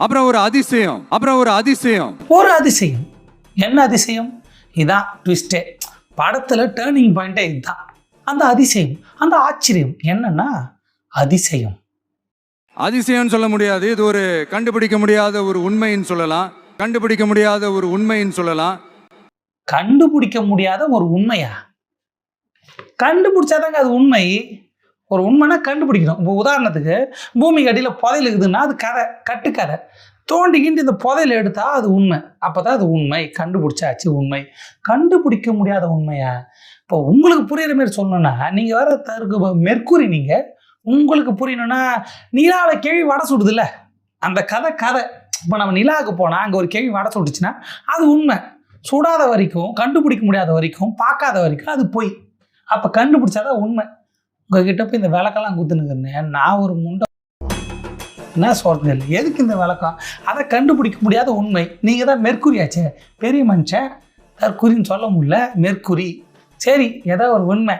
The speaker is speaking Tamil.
அப்புறம் ஒரு அதிசயம் அப்புறம் ஒரு அதிசயம். ஒரு அதிசயம். என்ன அதிசயம்? இதான் ட்விஸ்டே படத்தில் டேர்னிங் பாயிண்டே இதுதான் அந்த அதிசயம் அந்த ஆச்சரியம் என்னன்னா அதிசயம். அதிசயம்னு சொல்ல முடியாது இது ஒரு கண்டுபிடிக்க முடியாத ஒரு உண்மைன்னு சொல்லலாம். கண்டுபிடிக்க முடியாத ஒரு உண்மைன்னு சொல்லலாம். கண்டுபிடிக்க முடியாத ஒரு உண்மையா? கண்டுபிடிச்சாதாங்க அது உண்மை. ஒரு உண்மைனா கண்டுபிடிக்கணும். இப்போ உதாரணத்துக்கு பூமிக்கு அடியில் புதையல் இருக்குதுன்னா அது கதை கட்டுக்கதை தோண்டிக்கிட்டு இந்த புதையல் எடுத்தால் அது உண்மை. அப்போ தான் அது உண்மை. கண்டுபிடிச்சாச்சு உண்மை. கண்டுபிடிக்க முடியாத உண்மையா? இப்போ உங்களுக்கு புரியுற மாதிரி சொல்லணும்னா நீங்கள் வேற தருக்கு மெர்க்குரி நீங்கள் உங்களுக்கு புரியணும்னா நிலாவில் கேள்வி வடை சுடுதுல்ல? அந்த கதை கதை. இப்போ நம்ம நிலாவுக்கு போனால் அங்கே ஒரு கேள்வி வடை சுட்டுச்சுன்னா அது உண்மை. சுடாத வரைக்கும் கண்டுபிடிக்க முடியாத வரைக்கும் பார்க்காத வரைக்கும் அது பொய். அப்போ கண்டுபிடிச்சாதான் உண்மை. உங்ககிட்ட போய் இந்த விளக்கெல்லாம் குத்துனுக்குறேன் நான் ஒரு முண்டை என்ன சொல்றது? இல்லை எதுக்கு இந்த விளக்கம்? அதை கண்டுபிடிக்க முடியாத உண்மை. நீங்கள் தான் மெர்க்குரியாச்சே பெரிய மனுஷன் தற்குறின்னு சொல்ல முடியல. மெர்க்குரி. சரி ஏதோ ஒரு உண்மை.